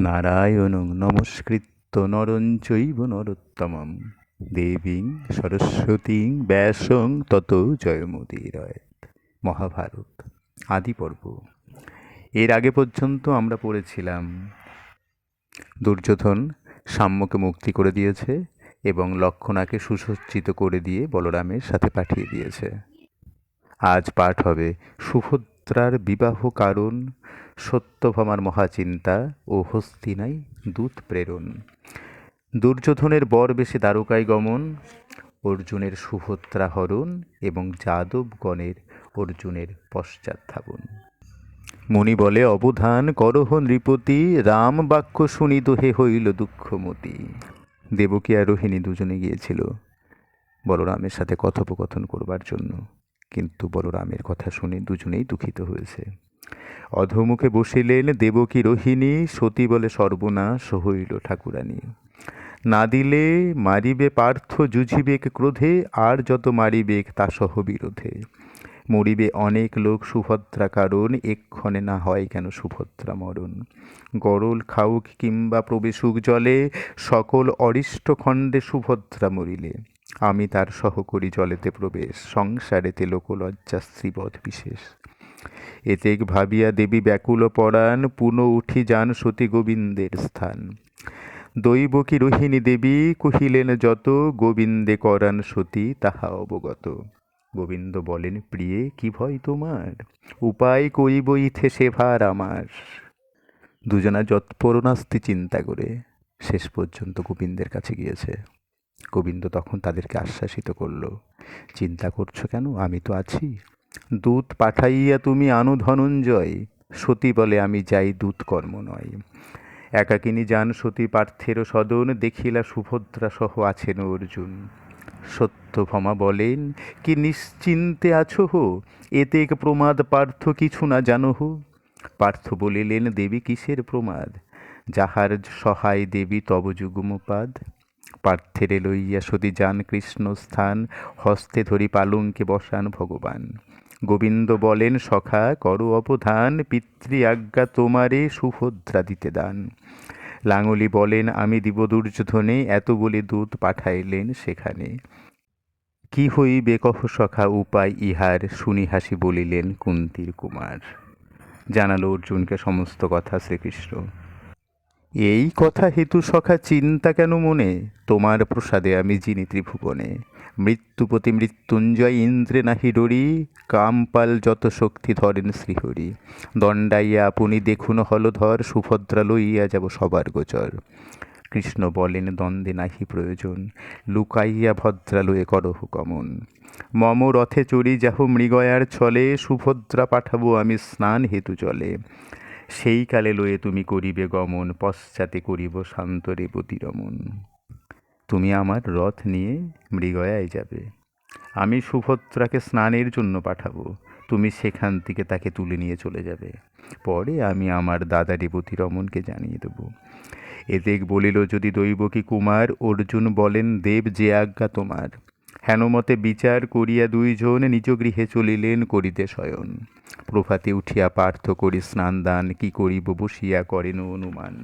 নারায়ণং নমস্কৃত্য নরং চৈব নরোত্তমম। দেবীং সরস্বতীং ব্যাসং তত জয়মুদীরয় মহাভারত, আদি পর্ব। এর আগে পর্যন্ত আমরা পড়েছিলাম, দুর্যোধন সাম্যকে মুক্তি করে দিয়েছে এবং লক্ষণাকে সুসজ্জিত করে দিয়ে বলরামের সাথে পাঠিয়ে দিয়েছে। আজ পাঠ হবে সুভদ্রার বিবাহ কারণ, সত্যভামার মহাচিন্তা ও হস্তিনাই দূত প্রেরণ। দুর্যোধনের বর বেশি দ্বারকায় গমন, অর্জুনের সুভদ্রা হরণ এবং যাদবগণের অর্জুনের পশ্চাৎধাবন মুনি বলে, অবধান করহ নৃপতি, রাম বাক্য শুনি দোহে হইল দুঃখমতি। দেবকী আর রোহিণী দুজনে গিয়েছিল বলরামের সাথে কথোপকথন করবার জন্য। কিন্তু বলরামের কথা শুনে দুজনেই দুঃখিত হয়েছে। অধমুখে বসিলেন দেবকী রোহিণী, সতী বলে সর্বনাশ হইল ঠাকুরানী। না দিলে মারিবে পার্থ জুঝিবেক ক্রোধে, আর যত মারিবেক তা সহ বিরোধে। মরিবে অনেক লোক সুভদ্রা কারণ, এক্ষণে না হয় কেন সুভদ্রা মরণ। গরল খাউক কিংবা প্রবেশুক জলে, সকল অরিষ্ট খণ্ডে সুভদ্রা মরিলে। আমি তার সহ করি জলেতে প্রবেশ, সংসারে সংসারেতে লোকলজ্জা শ্রীবধ বিশেষ। এতেক ভাবিয়া দেবী ব্যাকুল পরাণ, পুনঃ উঠি যান সতী গোবিন্দের স্থান। দৈবকী রোহিণী দেবী, কহিলেন যত, গোবিন্দে করান সতী, তাহা অবগত। গোবিন্দ বলেন, প্রিয়ে, কি ভয় তোমার? উপায় করিব ইথে সেভার আমার। দুজনা যৎপরণাস্তি চিন্তা করে শেষ পর্যন্ত গোবিন্দের কাছে গিয়েছে। গোবিন্দ তখন তাদেরকে আশ্বাসিত করল, চিন্তা করছ কেন? আমি তো আছি। দূত পাঠাইয়া তুমি আনু ধনঞ্জয়। সতী বলে আমি যাই দূত কর্ম নয়। একাকিনী যান সতী পার্থের সদন, দেখিলা সুভদ্রা সহ আছেন অর্জুন। সত্যভমা বলেন, কি নিশ্চিন্তে আছো হো? এতেক প্রমাদ পার্থ কিছু না জানো হো পার্থ বলিলেন, দেবী কিসের প্রমাদ? যাহার সহায় দেবী তব যুগ্মপাদ। পার্থেরে লইয়া সতী যান কৃষ্ণ স্থান হস্তে ধরি পালঙ্কে বসান ভগবান। গোবিন্দ বলেন, সখা, করো অবধান পিতৃ আজ্ঞা তোমারে সুভদ্রা দিতে দান। লাঙলি বলেন, আমি দিব দুর্যোধনে এত বলে দূত পাঠাইলেন সেখানে। কি হইবে কহ সখা, উপায় ইহার? শুনি হাসি বলিলেন, কুন্তির কুমার। জানালো অর্জুনকে সমস্ত কথা শ্রীকৃষ্ণ। এই কথা হেতু সখা চিন্তা কেন মনে? তোমার প্রসাদে আমি জিনি ত্রিভুবনে। মৃত্যুপতি মৃত্যুঞ্জয় ইন্দ্রে নাহি ডরি, কামপাল যত শক্তি ধরেন শ্রীহরি। দণ্ডাইয়া আপনি দেখুন হলধর, সুভদ্রা লইয়া যাব সবার গোচর। কৃষ্ণ বলেন, দ্বন্দ্বে নাহি প্রয়োজন, লুকাইয়া ভদ্রালয়ে করহ কমন মম রথে চড়ি যাহ মৃগয়ার ছলে, সুভদ্রা পাঠাবো আমি স্নান হেতু চলে। সেই কালে লয়ে তুমি করিবে গমন, পশ্চাতে করিব শান্তরে প্রতিরমণ তুমি আমার রথ নিয়ে মৃগয়ায় যাবে। আমি সুভদ্রাকে স্নানের জন্য পাঠাবো। তুমি সেখান থেকে তাকে তুলে নিয়ে চলে যাবে। পরে আমি আমার দাদা রেবতী জানিয়ে দেবো। এদেক বলিল, যদি দৈবকী কুমার অর্জুন বলেন, দেব যে আজ্ঞা তোমার। হেনমতে বিচার করিয়া দুইজন নিজ গৃহে চলিলেন করিতে শয়ন। প্রভাতে উঠিয়া পার্থ করি স্নান দান কি করিব বসিয়া করেন অনুমান।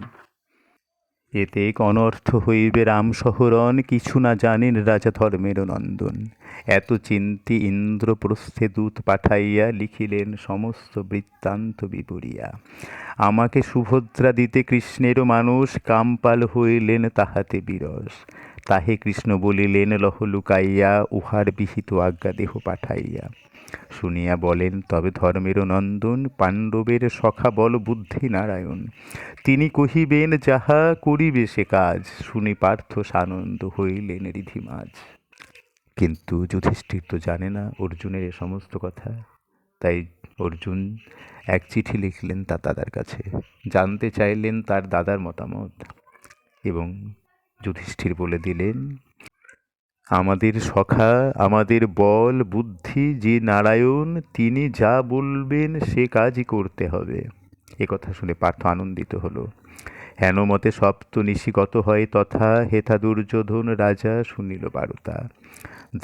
এতে অনর্থ হইবে রাম শহরণ কিছু না জানেন রাজা ধর্মের নন্দন। এত চিন্তি ইন্দ্রপ্রস্থে দূত পাঠাইয়া লিখিলেন সমস্ত বৃত্তান্ত বিবরিয়া। আমাকে সুভদ্রা দিতে কৃষ্ণেরও মানুষ, কামপাল হইলেন তাহাতে বিরস। তাহে কৃষ্ণ বলিলেন, লহ লুকাইয়া, উহার বিহিত আজ্ঞা দেহ পাঠাইয়া। শুনিয়া বলেন, তবে ধর্মের নন্দন, পাণ্ডবের সখা বল বুদ্ধি নারায়ণ। তিনি কহিবেন, যাহা করিবে সে কাজ। শুনি পার্থ সানন্দ হইলেন রিধিমাজ। কিন্তু যুধিষ্ঠির তো জানে না অর্জুনের এ সমস্ত কথা। তাই অর্জুন এক চিঠি লিখলেন তার দাদার কাছে। জানতে চাইলেন তার দাদার মতামত। এবং যুধিষ্ঠির বলে দিলেন আমাদের সখা, আমাদের বল, বুদ্ধি, যে নারায়ণ, তিনি যা বলবেন সে কাজই করতে হবে। এ কথা শুনে পার্থ আনন্দিত হলো। হেনমতে সপ্ত নিশিগত হয় তথা হেথা দুর্যোধন রাজা শুনিল বারতা।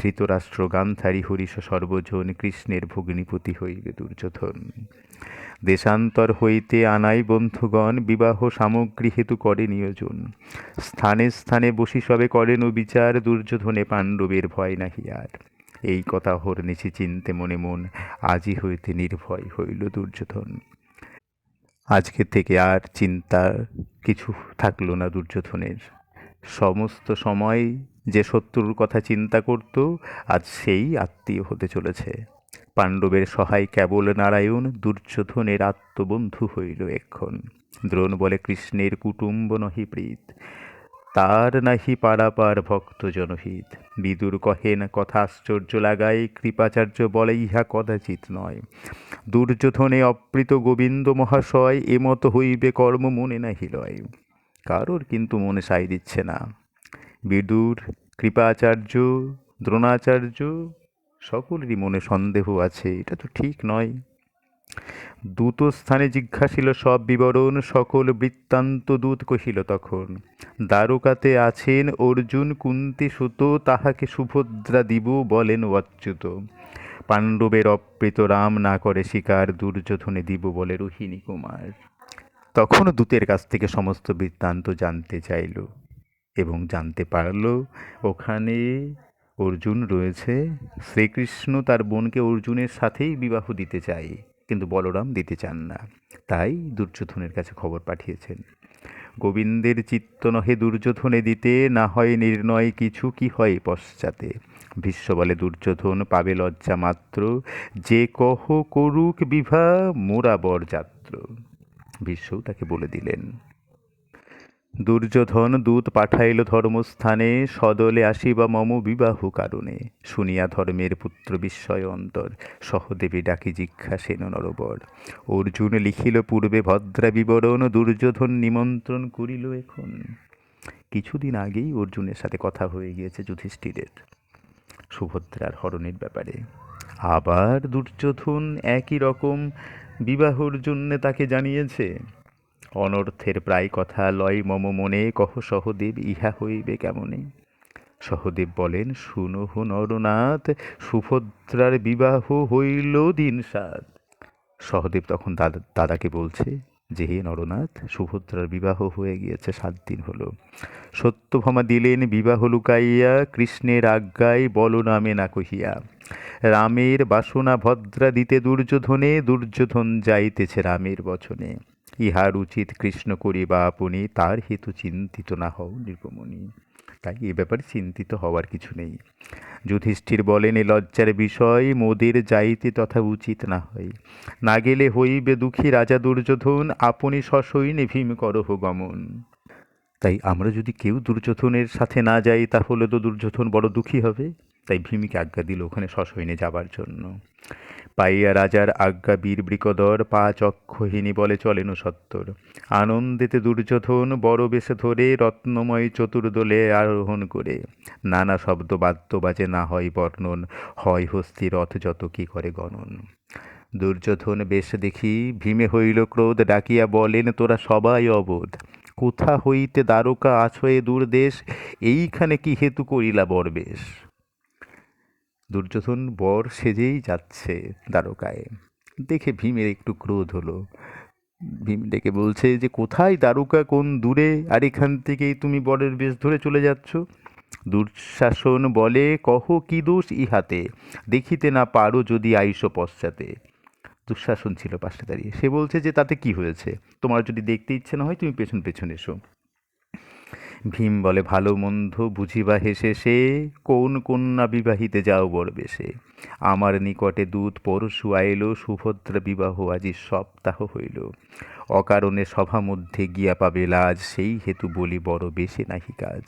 ধৃতরাষ্ট্র গান্ধারী হরিষ সর্বজন কৃষ্ণের ভগ্নিপতি হইবে দুর্যোধন। দেশান্তর হইতে আনাই বন্ধুগণ বিবাহ সামগ্রী হেতু করে নিয়োজন। স্থানে স্থানে বসি সবে করেন বিচার, দুর্যোধনে পাণ্ডবের ভয় নাহি আর। এই কথা হরনিশি চিনতে মনে মন আজই হইতে নির্ভয় হইল দুর্যোধন। আজকে থেকে আর চিন্তার কিছু থাকল না দুর্যোধনের। সমস্ত সময় যে শত্রুর কথা চিন্তা করত, আজ সেই আত্মীয় হতে চলেছে। পাণ্ডবের সহায় কেবল নারায়ণ, দুর্যোধনের আত্মবন্ধু হইল এক্ষণ। দ্রোণ বলে কৃষ্ণের কুটুম্ব নহি প্রীত। তার নাহি পারাপার ভক্ত জনহিত। বিদুর কহেন কথা আশ্চর্য লাগায়, কৃপাচার্য বলে ইহা কদাচিৎ নয়। দুর্যোধনে অপ্রীত গোবিন্দ মহাশয়, এমত হইবে কর্ম মনে নাহি লয়। কারোর কিন্তু মনে সাই দিচ্ছে না। বিদুর, কৃপাচার্য, দ্রোণাচার্য, সকলেরই মনে সন্দেহ আছে, এটা তো ঠিক নয়। দূত স্থানে জিজ্ঞাসিল, সব বিবরণ সকল বৃত্তান্ত দূত কহিল তখন, দ্বারকাতে আছেন অর্জুন, কুন্তি, সুত, তাহাকে সুভদ্রা দিব বলেন অচ্যুত। পাণ্ডবের অপ্রীত রাম না করে শিকার দুর্যোধনে দিব বলে রোহিণী কুমার। তখন দূতের কাছ থেকে সমস্ত বৃত্তান্ত জানতে চাইল এবং জানতে পারল, ওখানে অর্জুন রয়েছে। শ্রীকৃষ্ণ তার বোনকে অর্জুনের সাথেই বিবাহ দিতে চায়। কিন্তু বলরাম দিতে চান না। তাই দুর্যোধনের কাছে খবর পাঠিয়েছেন। গোবিন্দের চিত্ত নহে দুর্যোধনে দিতে, না হয় নির্ণয় কিছু কি হয় পশ্চাতে। বিশ্ব বলে দুর্যোধন পাবে লজ্জা মাত্র। যে কহ করুক বিভা, মোরা বরযাত্র। বিশ্বও তাকে বলে দিলেন। দুর্যোধন দূত পাঠাইল ধর্মস্থানে, সদলে আসিবা মম বিবাহ কারণে। শুনিয়া ধর্মের পুত্র বিস্ময় অন্তর, সহদেবী ডাকি জিজ্ঞাসেন নরবর। অর্জুন লিখিল পূর্বে ভদ্রা বিবরণ, দুর্যোধন নিমন্ত্রণ করিল এখন। কিছুদিন আগেই অর্জুনের সাথে কথা হয়ে গিয়েছে যুধিষ্ঠিরের। সুভদ্রার হরণের ব্যাপারে। আবার দুর্যোধন একই রকম বিবাহর জন্যে তাকে জানিয়েছে। অনর্থের প্রায় কথা লয় মম মনে, কহ সহদেব, ইহা হইবে কেমনে? সহদেব বলেন শুনহ নরনাথ, সুভদ্রার বিবাহ হইল দিন সাত। সহদেব তখন দাদা, দাদাকে বলছে, যে হে নরনাথ, সুভদ্রার বিবাহ হয়ে গিয়েছে, সাত দিন হলো। সত্যভামা দিলেন, বিবাহ লুকাইয়া কৃষ্ণের আজ্ঞায় বল নামে না কহিয়া। রামের বাসনা ভদ্রা দিতে দুর্যোধনে, দুর্যোধন যাইতেছে রামের বচনে। ইহার উচিত কৃষ্ণ করিবা আপনি, তার হেতু চিন্তিত না হও নির্গমণি তাই এ ব্যাপারে চিন্তিত হওয়ার কিছু নেই। যুধিষ্ঠির বলেন, এ লজ্জার বিষয়, মোদের যাইতে তথা উচিত না হয়। না গেলে হইবে দুঃখী রাজা দুর্যোধন, আপনি সসৈন্যে ভীম করহ গমন। তাই আমরা যদি কেউ দুর্যোধনের সাথে না যাই, তাহলে তো দুর্যোধন বড় দুঃখী হবে। তাই ভীমিকে আজ্ঞা দিল ওখানে সসৈন্যে যাবার জন্য। পাইয়া রাজার আজ্ঞা বীর বৃকদর পাঁচ অক্ষহীনী বলে চলেন সত্তর আনন্দেতে দুর্যোধন বড় বেশে ধরে রত্নময় চতুর্দলে আরোহণ করে। নানা শব্দ বাদ্য বাজে, না হয় বর্ণন, হয় হস্তি রথ যত কি করে গণন। দুর্যোধন বেশ দেখি ভীমে হইল ক্রোধ, ডাকিয়া বলেন, তোরা সবাই অবোধ। কোথা হইতে দ্বারকা আছয়ে দূরদেশ? এইখানে কি হেতু করিলা বরবেশ? দুর্যোধন বর সেজেই যাচ্ছে দ্বারকায়। দেখে ভীমের একটু ক্রোধ হলো। ভীম ডেকে বলছে যে, কোথায় দ্বারকা? কোন দূরে? আর এখান থেকেই তুমি বরের বেশ ধরে চলে যাচ্ছ? দুঃশাসন বলে, কহ কি দোষ ইহাতে? দেখিতে না পারো যদি আইস পশ্চাতে। দুঃশাসন ছিল পাশে দাঁড়িয়ে। সে বলছে যে, তাতে কি হয়েছে? তোমার যদি দেখতে ইচ্ছে না হয়, তুমি পেছন পেছন এসো। ভীম বলে, ভালো মন্দ বুঝিবা হেসে সে, কোন কন্যা বিবাহিতে যাও বড় বেশে? আমার নিকটে দূত পরশু আইল, সুভদ্রা বিবাহ আজি সপ্তাহ হইল। অকারণে সভা মধ্যে গিয়া পাবে লাজ, সেই হেতু বলি বড় বেশে নাহি কাজ।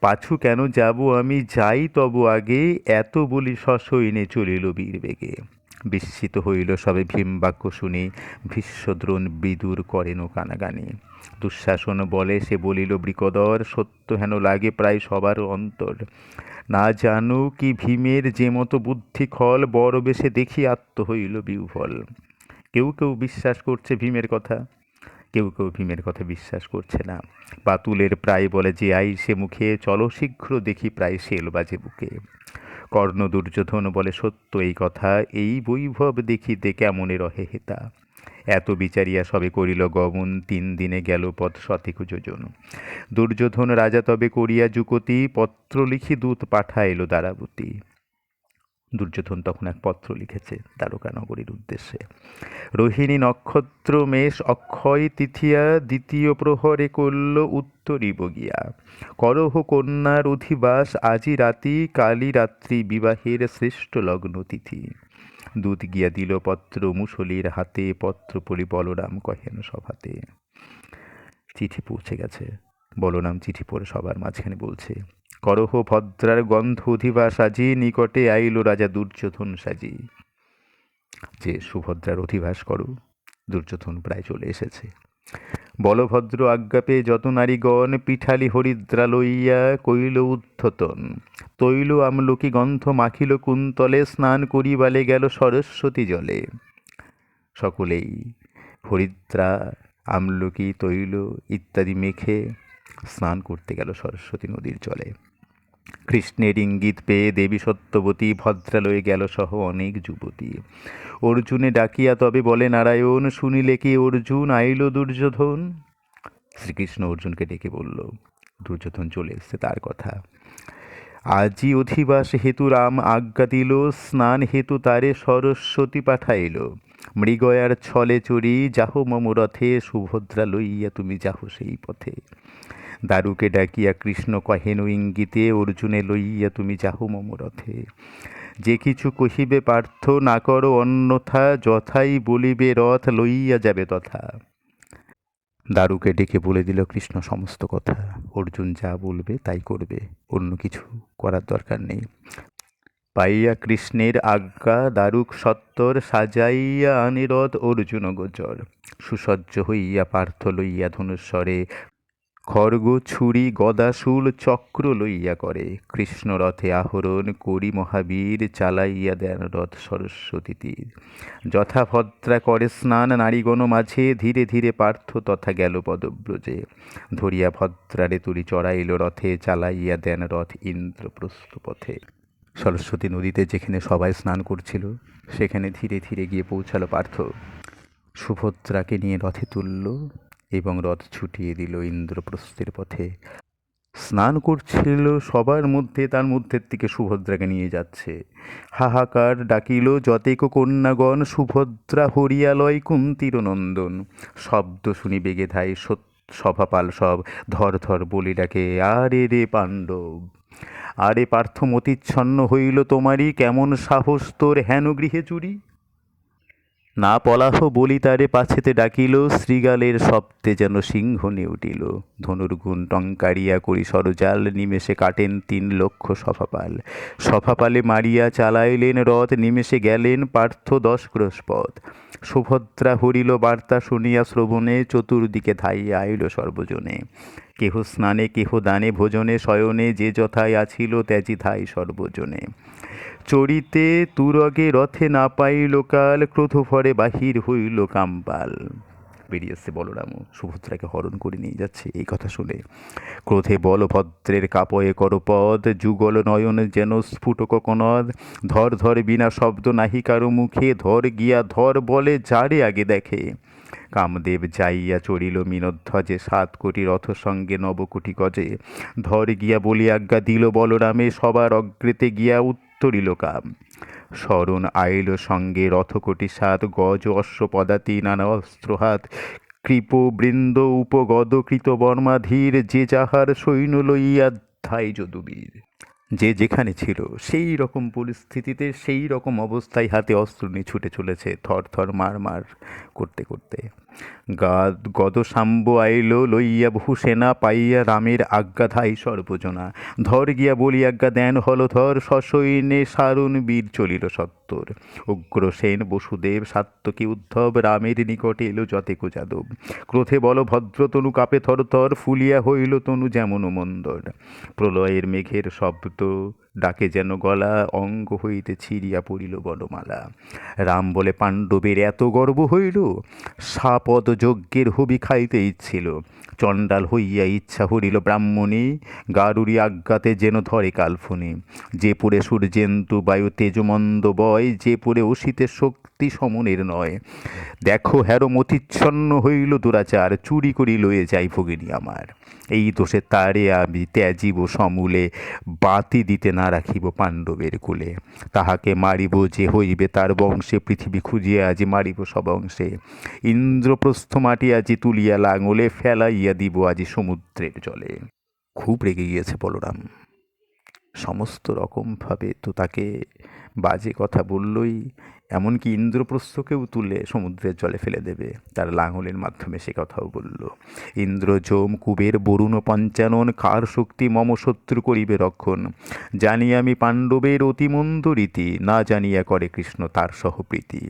পাছু কেন যাব আমি, যাই তব আগে, এত বলি সসৈনে চলিল বীর বেগে বিস্মিত হইল সবে ভীম বাক্য শুনি, ভীষ্মদ্রোণ বিদুর করেন কানাগানি। দুঃশাসন বলে সে বলিল, বৃকদর, সত্য হেন লাগে প্রায় সবার অন্তর। না জানো কি ভীমের যে মতো বুদ্ধি খল, বড় বেশে দেখি আত্ম হইল বিউফল কেউ কেউ বিশ্বাস করছে ভীমের কথা, কেউ কেউ ভীমের কথা বিশ্বাস করছে না। বাতুলের প্রায় বলে, যে আই সে মুখে, চলো শীঘ্র দেখি প্রায় শেল বাজে বুকে। কর্ণ দুর্যোধন বলে, সত্য এই কথা, এই বৈভব দেখিতে কেমনে রহে হেতা? এত বিচারিয়া সবে করিল গমন তিন দিনে গেল পথ সতিক যোজন। দুর্যোধন রাজা তবে করিয়া যুকতি, পত্র লিখি দূত পাঠাইল দ্বারাবতী। দুর্যোধন তখন এক পত্র লিখেছে দ্বারকা নগরীর উদ্দেশ্যে। রোহিণী নক্ষত্র মেষ অক্ষয় তিথিয়া দ্বিতীয় প্রহরে করল উত্তরী বগিয়া। করহ কন্যার অধিবাস আজি রাতি কালী রাত্রি বিবাহের শ্রেষ্ঠ লগ্ন তিথি। দূত গিয়া দিল পত্র মুসলির হাতে, পত্র পড়ি বলরাম কহেন সভাতে। চিঠি পৌঁছে গেছে। বলরাম চিঠি পড়ে সবার মাঝখানে বলছে করহ ভদ্রার গন্ধ অধিবাস আজি নিকটে আইল রাজা দুর্যোধন সাজি। যে সুভদ্রার অধিবাস করো, দুর্যোধন প্রায় চলে এসেছে। বলভদ্র আজ্ঞা পেয়ে যত নারীগণ পিঠালি হরিদ্রা লইয়া কইল উদ্ধতন, তৈল আমলকি গন্ধ মাখিল কুন্তলে, স্নান করিবালে গেল সরস্বতী জলে। সকলেই হরিদ্রা, আমলকি, তৈল ইত্যাদি মেখে স্নান করতে গেল সরস্বতী নদীর জলে। কৃষ্ণের ইঙ্গিত পেয়ে দেবী সত্যবতী ভদ্রালয়ে গেল সহ অনেক যুবতী। অর্জুনে ডাকিয়া তবে বলে, নারায়ণ, শুনিলে কি অর্জুন আইল দুর্যোধন? শ্রীকৃষ্ণ অর্জুনকে ডেকে বলল, দুর্যোধন চলে এসছে, তার কথা। আজি অধিবাস হেতু রাম আজ্ঞা দিল, স্নান হেতু তারে সরস্বতী পাঠাইল। মৃগয়ার ছলে চড়ি যাহ মম রথে, সুভদ্রা লইয়া তুমি যাহ সেই পথে। দারুকে ডাকিয়া কৃষ্ণ কহেন, ইঙ্গিতে অর্জুনে লইয়া তুমি যাহ মম রথে। যে কিছু কহিবে পার্থ না করো, অন্যথা যথাই বলিবে রথ লইয়া যাবে তথা। দারুকে ডেকে বলে দিল কৃষ্ণ, সমস্ত কথা। অর্জুন যা বলবে তাই করবে, অন্য কিছু করার দরকার নেই। পাইয়া কৃষ্ণের আজ্ঞা, দারুক সত্তর সাজাইয়া আনে রথ অর্জুন গোচর। সুসজ্জ হইয়া পার্থ লইয়া ধনুস্বরে খড়গ ছুরি গদাশুল চক্র লইয়া করে কৃষ্ণ রথে আহরণ করি মহাবীর, চালাইয়া দেন রথ সরস্বতী তীর যথা ভদ্রা করে স্নান নারীগণ মাঝে, ধীরে ধীরে পার্থ তথা গেল পদব্রজে। ধরিয়া ভদ্রারে তুলি চড়াইল রথে, চালাইয়া দেন রথ ইন্দ্রপ্রস্থ পথে। সরস্বতী নদীতে যেখানে সবাই স্নান করছিল, সেখানে ধীরে ধীরে গিয়ে পৌঁছালো পার্থ। সুভদ্রাকে নিয়ে রথে তুলল এবং রথ ছুটিয়ে দিল ইন্দ্রপ্রস্থের পথে। স্নান করছিল সবার মধ্যে, তার মধ্যের থেকে সুভদ্রাকে নিয়ে যাচ্ছে। হাহাকার ডাকিল, যতেক কন্যাগণ, সুভদ্রা হরিয়ালয় কুন্তির নন্দন শব্দ শুনি বেগে ধাই সভাপাল সব, ধর ধর বলি ডাকে, আরে রে পাণ্ডব, আরে পার্থ মতিচ্ছন্ন হইল তোমারই, কেমন সাহস তোর হেন গৃহে চুরি? না পলাহ বলি তারে পাছেতে ডাকিল, শ্রীগালের শব্দে যেন সিংহ নিয়ে উঠিল ধনুর্গুণ টঙ্কারিয়া করি সরজাল, নিমেষে কাটেন তিন লক্ষ সফাপাল সফাপালে মারিয়া চালাইলেন রথ, নিমেষে গেলেন পার্থ দশ ক্রোশ পথ সুভদ্রা হরিল বার্তা শুনিয়া শ্রবণে, চতুর্দিকে ধাইয়া আইল সর্বজনে। কেহ স্নানে, কেহ দানে, ভোজনে, শয়নে, যে যথায় আছিল ত্যাজি ধাই সর্বজনে। চড়িতে তুরগে রথে না পাইল কাল, ক্রোধ ভরে বাহির হইল কাম্পাল বেরিয়েছে বলরাম, সুভদ্রাকে হরণ করে নিয়ে যাচ্ছে, এই কথা শুনে। ক্রোধে বলভদ্রের কাপয়ে করপদ, যুগল নয়ন যেন স্ফুটক কনদ ধর ধর বিনা শব্দ নাহি কারও মুখে, ধর গিয়া ধর বলে যারে আগে দেখে। কামদেব যাইয়া চড়িল মিনধ্বজে, সাত কোটি রথ সঙ্গে নবকোটি গজে। ধর গিয়া বলি আজ্ঞা দিল বলরামে, সবার অগ্রেতে গিয়া উত্তরিল কাম। স্মরণ আইল সঙ্গে রথকোটি সাত, গজ অশ্ব পদাতি নানা অস্ত্র হাত। কৃপ বৃন্দ উপগদ কৃত বর্মাধীর, যে যাহার সৈন্য লইয়া ধাই যদুবীর। যে যেখানে ছিল, সেই রকম পরিস্থিতিতে, সেই রকম অবস্থায় হাতে অস্ত্র নিয়ে ছুটে চলেছে থর থর মার মার করতে করতে। গাদ, গদসাম্ব আইল লইয়া বহু সেনা পাইয়া রামের আজ্ঞা ধাই সর্বজনা। ধর গিয়া বলি আজ্ঞা দেন হল ধর সসৈন্যে সারুণ বীর চলিল সত্তর। উগ্রসেন বসুদেব সাত্তকী উদ্ধব, রামের নিকটে এলো যতেকু যাদব। ক্রোধে বল ভদ্র তনু কাপে থর থর, ফুলিয়া হইল তনু যেমন মন্দর। প্রলয়ের মেঘের শব্দ 都 ডাকে যেন গলা অঙ্গ হইতে ছিঁড়িয়া পড়িল বনমালা। রাম বলে, পাণ্ডবের এত গর্ব হইল? সাপদ যজ্ঞের হবি খাইতে ইচ্ছিল। চণ্ডাল হইয়া ইচ্ছা হরিল ব্রাহ্মণী, গারুরি আজ্ঞাতে যেন ধরে কালফুনি। যে পুরে সূর্যেন্দু বায়ু তেজমন্দ বয়, যে পুরে অসিতে শক্তি সমনের নয়। দেখো হ্যারো মতিচ্ছন্ন হইল দুরাচার, চুরি করি লয়ে যাই ভগিনী আমার। এই দোষে তারে আমি ত্যাজিব সমূলে বাতি দিতে না রাখিব পাণ্ডবের কুলে। তাহাকে মারিব যে হইবে তার বংশে, পৃথিবী খুঁজিয়া আজি মারিব সবংশে। ইন্দ্রপ্রস্থ মাটি আজি তুলিয়া লাঙলে ফেলাইয়া দিব আজি সমুদ্রের জলে। খুব রেগে গিয়েছে বলরাম। সমস্ত রকমভাবে তো তাকে বাজে কথা বললই, এমনকি ইন্দ্রপ্রস্থকেও তুলে সমুদ্রের জলে ফেলে দেবে। তার লাঙলের মাধ্যমে সে কথাও বলল, ইন্দ্র যম, কুবের, বরুণ পঞ্চানন, কার শক্তি মম শত্রু করিবে রক্ষণ? জানি আমি পাণ্ডবের অতিমন্দ রীতি, না জানিয়া করে কৃষ্ণ তার সহপ্রীতি।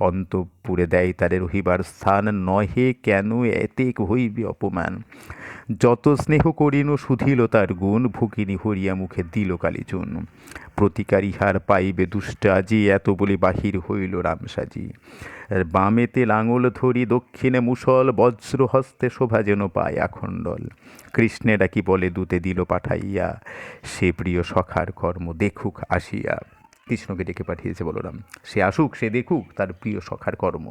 অন্তপুরে দেয় তারে রহিবার স্থান, নহে কেন এতেক হইবে অপমান? যত স্নেহ করিনু শুধিল তার গুণ, ভুকিনি হরিয়া মুখে দিল কালিচুন প্রতিকার ইহার পাইবে দুষ্টা যে, এত বলে বাহির হইল রামসাজি। বামেতে লাঙল ধরি, দক্ষিণে মুসল বজ্র হস্তে শোভা যেন পায় আখণ্ডল। কৃষ্ণেরা কি বলে দূতে দিল পাঠাইয়া? সে প্রিয় সখার কর্ম, দেখুক আসিয়া। কৃষ্ণকে ডেকে পাঠিয়েছে বলরাম। সে আসুক, সে দেখুক তার প্রিয় সখার কর্ম।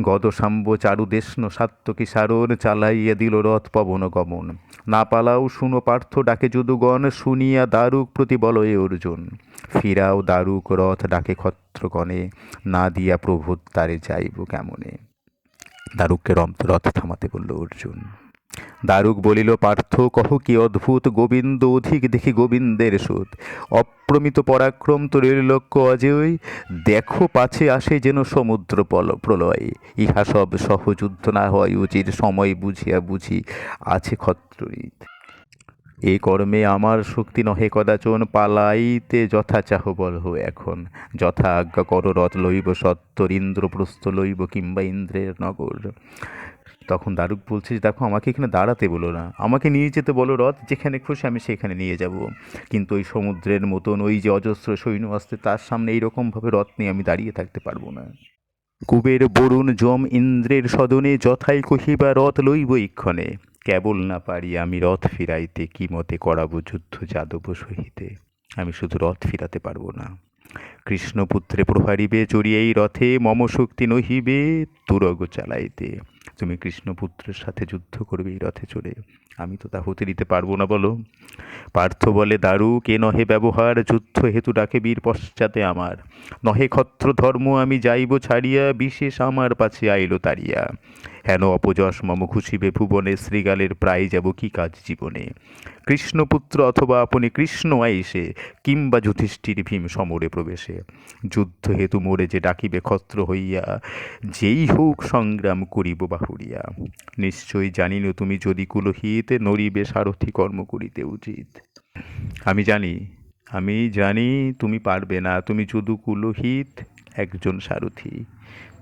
গদসাম্ব চারুদেষ্ণ সাত্তকী সারণ চালাইয়া দিল রথ পবন গমন। না পালাও শুনো পার্থ ডাকে যদুগণ, শুনিয়া দারুক প্রতি বলয়ে অর্জুন। ফিরাও দারুক রথ ডাকে ক্ষত্রগণে, না দিয়া প্রভু তারে যাইব কেমনে? দারুককে রথ থামাতে বলল অর্জুন। দারুক বলিল, পার্থ, কহ কি অদ্ভুত গোবিন্দ, অধিক দেখি গোবিন্দের সুত অপ্রমিত পরাক্রম তোরের লক্ষ্য অজয়। দেখো পাছে আসে যেন সমুদ্র প্রলয়। ইহা সব সহযুদ্ধ না হয়, উচিত সময় বুঝিয়া বুঝি, আছে ক্ষত্ররিত এ কর্মে আমার শক্তি নহে কদাচন, পালাইতে যথা চাহ বলহ এখন। যথা আজ্ঞা কর, রথ লইব সত্তর, ইন্দ্রপ্রস্থ লইব কিংবা ইন্দ্রের নগর। তখন দারুক বলছে যে, দেখো, আমাকে এখানে দাঁড়াতে বলো না। আমাকে নিয়ে যেতে বলো রথ, যেখানে খুশি আমি সেখানে নিয়ে যাব। কিন্তু ওই সমুদ্রের মতন ওই যে অজস্র সৈন্য আসতে তার সামনে এইরকমভাবে রথ নিয়ে আমি দাঁড়িয়ে থাকতে পারব না। কুবের বরুণ যম ইন্দ্রের সদনে যথাই কহিবা রথ লইব ইক্ষণে কেবল না পারি আমি রথ ফিরাইতে, কি মতে করাবো যুদ্ধ যাদব সহিতে। আমি শুধু রথ ফিরাতে পারব না। কৃষ্ণপুত্রে প্রহারিবে চড়িয়েই রথে মম শক্তি নহিবে, তুরগ চালাইতে। তুমি কৃষ্ণপুত্রের সাথে যুদ্ধ করবে এই রথে চড়ে। আমি তো তা হতে দিতে পারব না, বলো। পার্থ বলে, দারু, কে নহে ব্যবহার? যুদ্ধ হেতু ডাকে বীর পশ্চাতে আমার। নহে ক্ষত্র ধর্ম আমি যাইব ছাড়িয়া, বিশেষ আমার পাছে আইলো তারিয়া। হেন অপযশ মম খুশিবে ভুবনে শ্রীগালের প্রায় যাব কি কাজ জীবনে? কৃষ্ণপুত্র অথবা আপনি কৃষ্ণ আইসে কিংবা যুধিষ্ঠির ভীম সমরে প্রবেশে। যুদ্ধ হেতু মোরে যে ডাকিবে ক্ষত্র হইয়া, যেই হোক সংগ্রাম করিব বাহুরিয়া নিশ্চয় জানিল তুমি যদি কুলহিত নরিবে সারথি কর্ম করিতে উচিত। আমি জানি আমি জানি তুমি পারবে না। তুমি যদু কুলহিত একজন সারথি।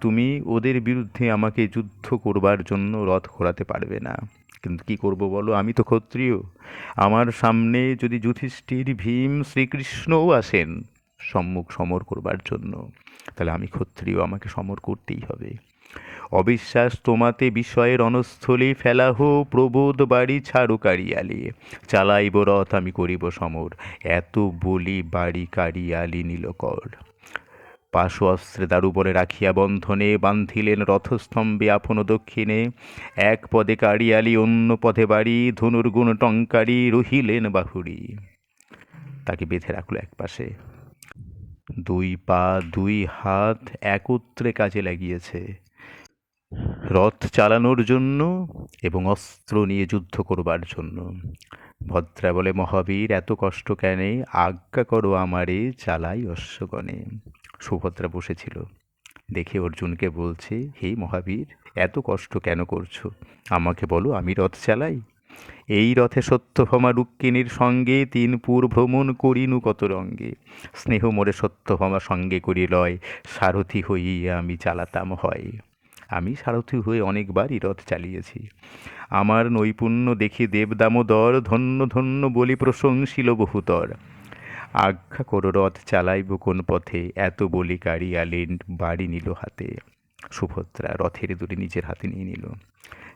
তুমি ওদের বিরুদ্ধে আমাকে যুদ্ধ করবার জন্য রথ ঘোরাতে পারবে না। কিন্তু কি করব বলো, আমি তো ক্ষত্রিয়। আমার সামনে যদি যুধিষ্ঠির ভীম শ্রীকৃষ্ণও আসেন সম্মুখ সমর করবার জন্য, তাহলে আমি ক্ষত্রিয়, আমাকে সমর করতেই হবে। অবিশ্বাস তোমাতে বিষয়ের অনস্থলে ফেলাহ প্রবোধ বাড়ি ছাড়ো কারিয়ালি। চালাইব রথ, আমি করিব সমর। এত বলি বাড়ি কারিয়ালি নীলকর। দারু বলে রাখিয়া বন্ধনে বান্ধিলেন রথস্তম্ভে আপন দক্ষিণে। এক পদে কাড়িয়ালি, অন্য পথে বাড়ি ধনুর্গুণ টঙ্কারি রহিলেন বাহুরি তাকে বেঁধে রাখল এক পাশে। দুই পা, দুই হাত একত্রে কাজে লাগিয়েছে। রথ চালানোর জন্য এবং অস্ত্র নিয়ে যুদ্ধ করবার জন্য। ভদ্রা বলে মহাবীর, এত কষ্ট কেনে? আজ্ঞা করো আমারে, চালাই অশ্বগণে। সুভদ্রা বসেছিল। দেখে অর্জুনকে বলছে, হে মহাবীর, এত কষ্ট কেন করছ? আমাকে বলো, আমি রথ চালাই? এই রথে সত্যভামা রুক্মিণীর সঙ্গে তিন পুর ভ্রমণ করিনু কত রঙ্গে। স্নেহ মোরে সত্যভামা সঙ্গে করি লয়, সারথি হইয়া আমি চালাতাম হয়। আমি সারথি হয়ে অনেকবারই রথ চালিয়েছি। আমার নৈপুণ্য দেখি দেবদামোদর, ধন্য ধন্য বলি প্রশংসিল বহুতর। আজ্ঞা করো, রথ চালাইব কোন পথে? এত বলি গাড়ি কাড়িয়ালেন বাড়ি নিল হাতে। সুভদ্রা রথের দূরে নিজের হাতে নিয়ে নিল।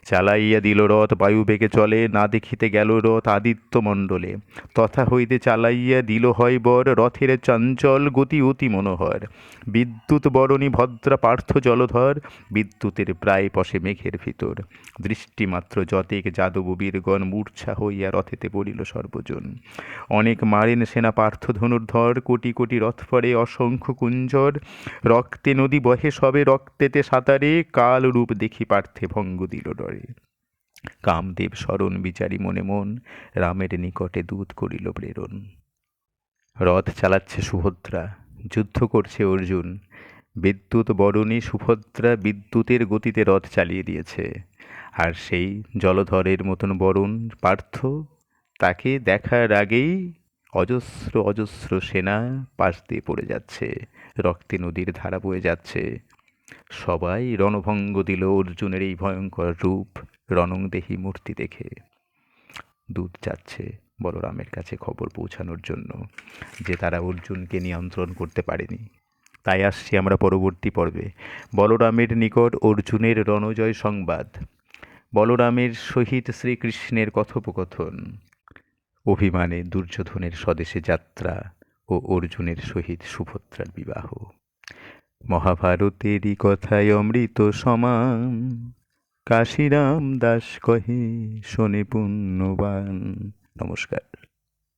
চালাইয়া দিল রথ, বায়ু বেগে চলে, না দেখিতে গেল রথ আদিত্য মণ্ডলে। তথা হইতে চালাইয়া দিল হয় বর, রথের চঞ্চল গতি অতি মনোহর। বিদ্যুৎ বরণী ভদ্রা পার্থ জলধর, বিদ্যুতের প্রায় পশে মেঘের ভিতর। দৃষ্টিমাত্র যতেক যাদব বীরগণ মূর্ছা হইয়া রথেতে পড়িল সর্বজন। অনেক মারেন সেনা পার্থ ধনুর্ধর, কোটি কোটি রথ পরে অসংখ্য কুঞ্জর। রক্তে নদী বহে সবে, রক্তেতে সাঁতারে কাল রূপ দেখি পার্থে ভঙ্গ দিল ডরে। কামদেব স্মরণ বিচারি মনে মন, রামের নিকটে দূত করিল প্রেরণ। রথ চালাচ্ছে সুভদ্রা, যুদ্ধ করছে অর্জুন। বিদ্যুৎ বরণী সুভদ্রা বিদ্যুতের গতিতে রথ চালিয়ে দিয়েছে। আর সেই জলধরের মতন বরণ পার্থ, তাকে দেখার আগেই অজস্র অজস্র সেনা পাশ দিয়ে পড়ে যাচ্ছে। রক্তে নদীর ধারা বয়ে যাচ্ছে। সবাই রণভঙ্গ দিল অর্জুনের এই ভয়ঙ্কর রূপ রণংদেহী মূর্তি দেখে। দূত যাচ্ছে বলরামের কাছে খবর পৌঁছানোর জন্য যে তারা অর্জুনকে নিয়ন্ত্রণ করতে পারেনি। তাই আসছি আমরা পরবর্তী পর্বে। বলরামের নিকট অর্জুনের রণজয় সংবাদ। বলরামের সহিত শ্রীকৃষ্ণের কথোপকথন। অভিমানে দুর্যোধনের স্বদেশে যাত্রা ও অর্জুনের সহিত সুভদ্রার বিবাহ। মহাভারতেরই কথায় অমৃত সমান। কাশিরাম দাস কহে শোনে পুণ্যবান। নমস্কার।